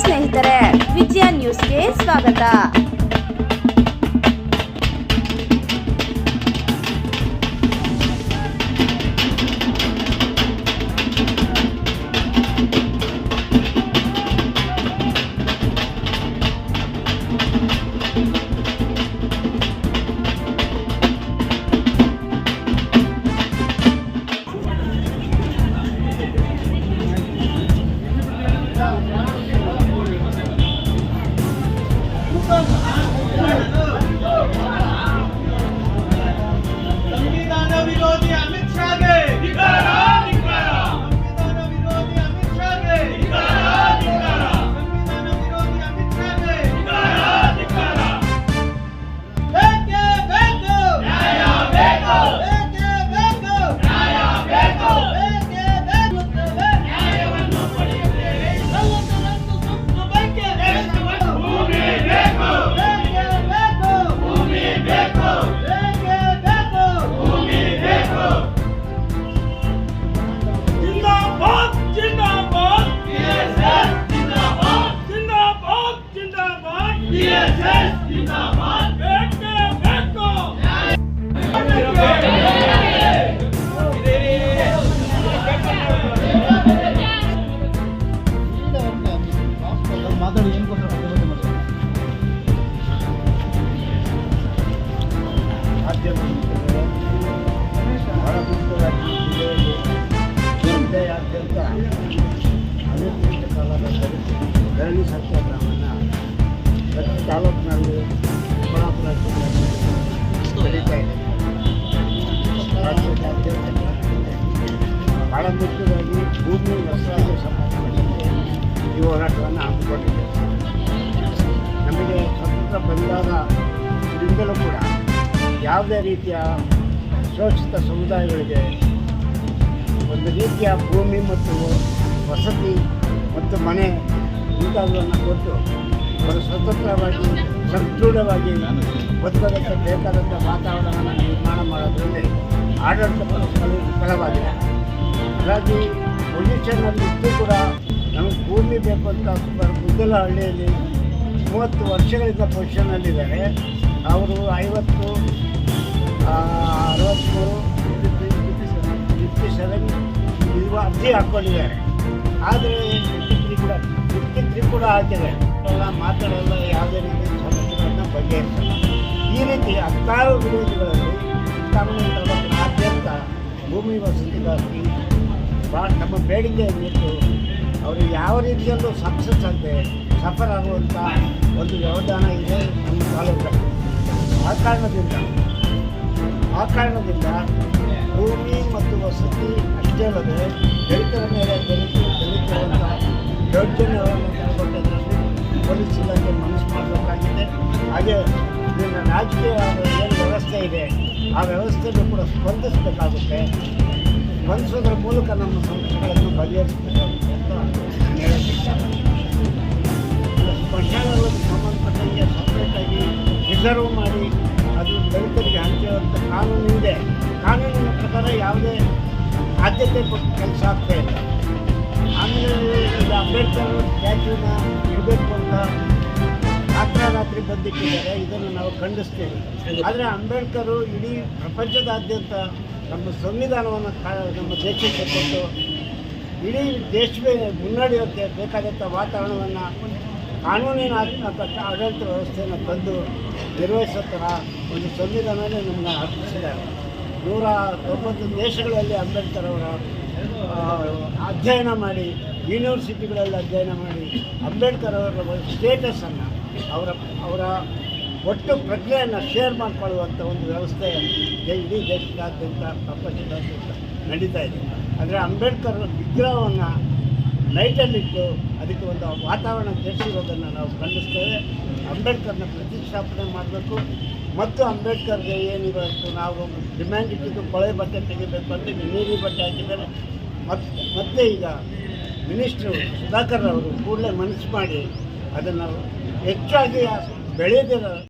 ಸ್ನೇಹಿತರೆ ವಿಜಯ ನ್ಯೂಸ್ಗೆ ಸ್ವಾಗತ. ಸ್ವತಂತ್ರ ಬಂದಾಗ ಇದರಿಂದಲೂ ಕೂಡ ಯಾವುದೇ ರೀತಿಯ ಶೋಷಿತ ಸಮುದಾಯಗಳಿಗೆ ಒಂದು ರೀತಿಯ ಭೂಮಿ ಮತ್ತು ವಸತಿ ಮತ್ತು ಮನೆ ಮುಂತಾದವನ್ನು ಕೊಟ್ಟು ಅವರು ಸ್ವತಂತ್ರವಾಗಿ, ಸದೃಢವಾಗಿ ಬದುಕೋದಕ್ಕೆ ಬೇಕಾದಂಥ ವಾತಾವರಣವನ್ನು ನಿರ್ಮಾಣ ಮಾಡೋದ್ರಲ್ಲಿ ಆಡಳಿತ ಪಡಿಸಲು ವಿಫಲವಾಗಿದೆ. ಹಾಗಾಗಿ ಪೊಲ್ಯೂಷನ್ನಲ್ಲಿ ಇದ್ದು ಕೂಡ ನಮಗೆ ಭೂಮಿ ಬೇಕು ಅಂತ ಮುದ್ದಲ ಹಳ್ಳಿಯಲ್ಲಿ ಮೂವತ್ತು ವರ್ಷಗಳಿಂದ ಪೊಸಿಷನ್ನಲ್ಲಿದ್ದಾರೆ. ಅವರು ಐವತ್ತು ಅರವತ್ತ್ಮೂರು ಫಿಫ್ಟಿ ಸೆವೆನ್ ಇರುವ ಅರ್ಜಿ ಹಾಕ್ಕೊಂಡಿದ್ದಾರೆ ಆದರೆ ಫಿಫ್ಟಿ ತ್ರೀ ಕೂಡ ಫಿಫ್ಟಿ ತ್ರೀ ಕೂಡ ಹಾಕಿದ್ದಾರೆ ಎಲ್ಲ ಮಾತಾಡಲ್ಲ ಯಾವುದೇ ರೀತಿ ಸಮಸ್ಯೆಗಳನ್ನು ಬಗೆಹರಿಸಲ್ಲ. ಈ ರೀತಿ ಹತ್ತಾರು ವಿರೋಧಿಗಳಲ್ಲಿ ಅತ್ಯಂತ ಭೂಮಿ ವಸತಿಗಾಗಿ ಭಾಳ ನಮ್ಮ ಬೇಡಿಕೆ ಇಟ್ಟು, ಅವರು ಯಾವ ರೀತಿಯಲ್ಲೂ ಸಕ್ಸಸ್ ಆಗದೆ ಸಫರ್ ಆಗುವಂಥ ಒಂದು ವ್ಯವಧಾನ ಇದೆ ನಮ್ಮ ತಾಲೂಕಲ್ಲಿ. ಆ ಕಾರಣದಿಂದ ಆ ಕಾರಣದಿಂದ ಭೂಮಿ ಮತ್ತು ವಸತಿ ಅಷ್ಟೇ ಅಲ್ಲದೆ ದಲಿತರ ಮೇಲೆ ದಲಿತ ದಲಿತರಂಥ ದೌರ್ಜನ್ಯವನ್ನು ಕೈಗೊಳ್ಳೋದ್ರಲ್ಲಿ ಪೊಲೀಸ್ ಇಲಾಖೆ ಮನಸ್ಸು ಮಾಡಬೇಕಾಗಿದೆ. ಹಾಗೆ ಇದನ್ನು ರಾಜಕೀಯ ಏನು ವ್ಯವಸ್ಥೆ ಇದೆ, ಆ ವ್ಯವಸ್ಥೆಯನ್ನು ಕೂಡ ಸ್ಪಂದಿಸಬೇಕಾಗುತ್ತೆ. ಸ್ಪಂದಿಸೋದ್ರ ಮೂಲಕ ನಮ್ಮ ಸಮಸ್ಯೆಗಳನ್ನು ಬಗೆಹರಿಸಬೇಕಾಗುತ್ತೆ ಅಂತ ನಾನು ಸ್ಮಶಾನಗಳಿಗೆ ಸಂಬಂಧಪಟ್ಟಂಗೆ ಸಪ್ರೇಟಾಗಿ ರಿಸರ್ವ್ ಮಾಡಿ ಅದು ದಲಿತರಿಗೆ ಹಂಚುವಂಥ ಕಾನೂನು ಇದೆ. ಕಾನೂನಿನ ಪ್ರಕಾರ ಯಾವುದೇ ಆದ್ಯತೆ ಕೊಟ್ಟು ಕೆಲಸ ಆಗ್ತಾ ಇಲ್ಲ. ಆಮೇಲೆ ಅಂಬೇಡ್ಕರ್ ಸ್ಟ್ಯಾಚ್ಯೂನ ಇಡಬೇಕು ಅಂತ ರಾತ್ರಿ ಬಂದಿಟ್ಟಿದ್ದಾರೆ. ಇದನ್ನು ನಾವು ಖಂಡಿಸ್ತೇವೆ. ಆದರೆ ಅಂಬೇಡ್ಕರು ಇಡೀ ಪ್ರಪಂಚದಾದ್ಯಂತ ನಮ್ಮ ಸಂವಿಧಾನವನ್ನು ನಮ್ಮ ದೇಶಕ್ಕೆ ಕೊಟ್ಟು ಇಡೀ ದೇಶವೇ ಮುನ್ನಡೆಯೋಕ್ಕೆ ಬೇಕಾದಂಥ ವಾತಾವರಣವನ್ನು ಕಾನೂನಿನಾತ್ಮಕ ಆಡಳಿತ ವ್ಯವಸ್ಥೆಯನ್ನು ತಂದು ನಿರ್ವಹಿಸೋ ಥರ ಒಂದು ಸಂವಿಧಾನ ನಮ್ಮನ್ನ ಅರ್ಪಿಸಿದ್ದಾರೆ ನೂರ ತೊಂಬತ್ತು ದೇಶಗಳಲ್ಲಿ ಅಂಬೇಡ್ಕರ್ ಅವರ ಅಧ್ಯಯನ ಮಾಡಿ, ಯೂನಿವರ್ಸಿಟಿಗಳಲ್ಲಿ ಅಧ್ಯಯನ ಮಾಡಿ, ಅಂಬೇಡ್ಕರ್ ಅವರ ಸ್ಟೇಟಸನ್ನು ಅವರ ಅವರ ಒಟ್ಟು ಪ್ರಜ್ಞೆಯನ್ನು ಶೇರ್ ಮಾಡಿಕೊಳ್ಳುವಂಥ ಒಂದು ವ್ಯವಸ್ಥೆ ಇಡೀ ದೇಶದಾದ್ಯಂತ, ಪ್ರಪಂಚದಾದ್ಯಂತ ನಡೀತಾ ಇದೆ. ಅಂದರೆ ಅಂಬೇಡ್ಕರ್ ವಿಗ್ರಹವನ್ನು ಲೈಟಲ್ಲಿಟ್ಟು ಅದಕ್ಕೆ ಒಂದು ವಾತಾವರಣ ಕೆಡಿಸಿರೋದನ್ನು ನಾವು ಖಂಡಿಸ್ತೇವೆ. ಅಂಬೇಡ್ಕರ್ನ ಪ್ರತಿಷ್ಠಾಪನೆ ಮಾಡಬೇಕು. ಮತ್ತು ಅಂಬೇಡ್ಕರ್ಗೆ ಏನಿವತ್ತು ನಾವು ಡಿಮ್ಯಾಂಡ್ ಇಟ್ಟಿದ್ದು ಕೊಳೆ ಬಟ್ಟೆ ತೆಗಿಬೇಕು ಅಂತ ನೀರಿ ಬಟ್ಟೆ ಹಾಕಿದ್ದಾರೆ. ಮತ್ತು ಮತ್ತೆ ಈಗ ಮಿನಿಸ್ಟ್ರು ಸುಧಾಕರ್ ಅವರು ಕೂಡಲೇ ಮನಸ್ಸು ಮಾಡಿ ಅದನ್ನು ಹೆಚ್ಚಾಗಿ ಬೆಳೆದಿರೋ